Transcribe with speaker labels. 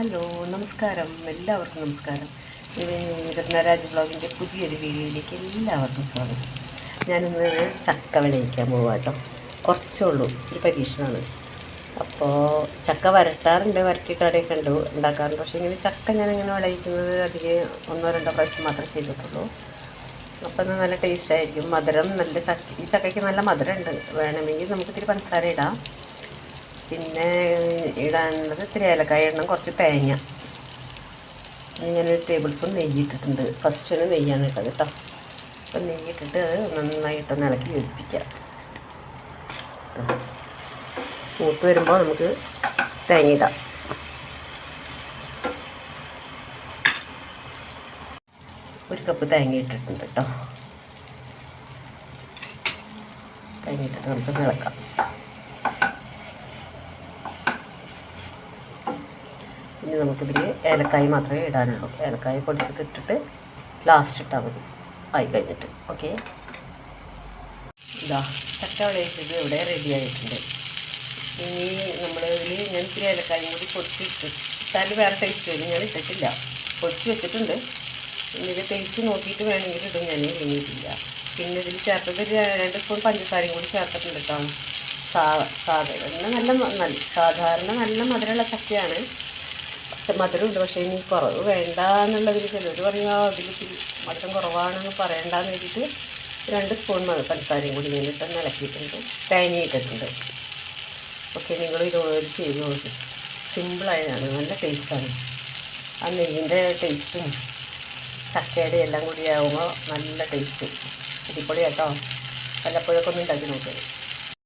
Speaker 1: Hello നമസ്കാരം. എല്ലാവർക്കും നമസ്കാരം. രത്നരാജ് ബ്ലോഗിന്റെ പുതിയൊരു വീഡിയോയിലേക്ക് എല്ലാവർക്കും സ്വാഗതം. ഞാനിന്ന് ചക്ക വിളയിക്കാൻ പോവാം കേട്ടോ കുറച്ചേ ഉള്ളൂ ഒരു പരീക്ഷണമാണ് അപ്പോൾ ചക്ക വരട്ടാറുണ്ട് വരട്ടിയിട്ട് അവിടെയൊക്കെ ഉണ്ട് ഉണ്ടാക്കാറുണ്ട്. പക്ഷേ ഇങ്ങനെ ചക്ക ഞാനിങ്ങനെ വിളയിക്കുന്നത് അധികം ഒന്നോ രണ്ടോ പ്രാവശ്യം മാത്രമേ ചെയ്തിട്ടുള്ളൂ. അപ്പോൾ അത് നല്ല ടേസ്റ്റായിരിക്കും. മധുരം നല്ല ചക്ക ഈ ചക്കയ്ക്ക് നല്ല മധുരം ഉണ്ട് വേണമെങ്കിൽ നമുക്ക് ഇത്തിരി പഞ്ചസാര ഇടാം. പിന്നെ ഇടാനുള്ളത് ഇത്തിരി ഏലക്കായ ഇടണം കുറച്ച് തേങ്ങ. ഞാനൊരു ടേബിൾ സ്പൂൺ നെയ്യ് ഇട്ടിട്ടുണ്ട്. ഫസ്റ്റിന് നെയ്യാണ് ഇട്ടത് കേട്ടോ അപ്പം നെയ്യ് ഇട്ടിട്ട് നന്നായിട്ടൊന്ന് ഇളക്കി യോജിപ്പിക്കാം. മൂത്ത് വരുമ്പോൾ നമുക്ക് തേങ്ങ ഇടാം. ഒരു കപ്പ് തേങ്ങ ഇട്ടിട്ടുണ്ട് കേട്ടോ തേങ്ങ ഇട്ടിട്ട് നമുക്ക് ഇളക്കാം. ഇനി നമുക്കിതിൽ ഏലക്കായ മാത്രമേ ഇടാനുള്ളൂ. ഏലക്കായ പൊടിച്ചിട്ട് ഇട്ടിട്ട് ലാസ്റ്റ് ഇട്ടാൽ മതി. ആയി കഴിഞ്ഞിട്ട്. ഓക്കെ ഇതാ ചക്ക വിളയിച്ചത് ഇവിടെ റെഡി ആയിട്ടുണ്ട്. ഇനി നമ്മൾ ഇതിൽ ഞാൻ ഇത്തിരി ഏലക്കായും കൂടി പൊടിച്ചിട്ട് ഇട്ടാൽ വേറെ ടേസ്റ്റ് വരും. ഞാൻ ഇട്ടിട്ടില്ല. പൊടിച്ച് വെച്ചിട്ടുണ്ട്. ഇനി ടേസ്റ്റ് നോക്കിയിട്ട് വേണമെങ്കിൽ ഇടും. ഞാൻ ഇനിയിട്ടില്ല പിന്നെ ഇതിൽ ചേർത്തത് രണ്ട് സ്പൂൺ പഞ്ചസാരയും കൂടി ചേർത്തിട്ടുണ്ട് കേട്ടോ. സാധാരണ നല്ല നല്ല സാധാരണ നല്ല മധുരമുള്ള ചക്കയാണ്. പക്ഷെ മധുരമുണ്ട് പക്ഷേ ഇനി കുറവ് വേണ്ട എന്നുള്ളതിൽ ചിലർ പറഞ്ഞാൽ അതിൽ മധുരം കുറവാണെന്ന് പറയണ്ടെന്ന് വെച്ചിട്ട് രണ്ട് സ്പൂൺ പഞ്ചസാരയും കൂടി ഞാൻ നിലക്കിയിട്ടുണ്ട് ഇളക്കിയിട്ടുണ്ട് തേങ്ങ ഇട്ടിട്ടുണ്ട് ഓക്കെ നിങ്ങൾ ഇതുപോലെ ചെയ്ത് നോക്കി. സിമ്പിളായതാണ് നല്ല ടേസ്റ്റാണ്. ആ നെയ്യിന്റെ ടേസ്റ്റും ചക്കയുടെ എല്ലാം കൂടി ആകുമ്പോൾ നല്ല ടേസ്റ്റ്. അടിപൊളി കേട്ടോ വല്ലപ്പോഴൊക്കെ ഒന്ന് ഉണ്ടാക്കി നോക്കുക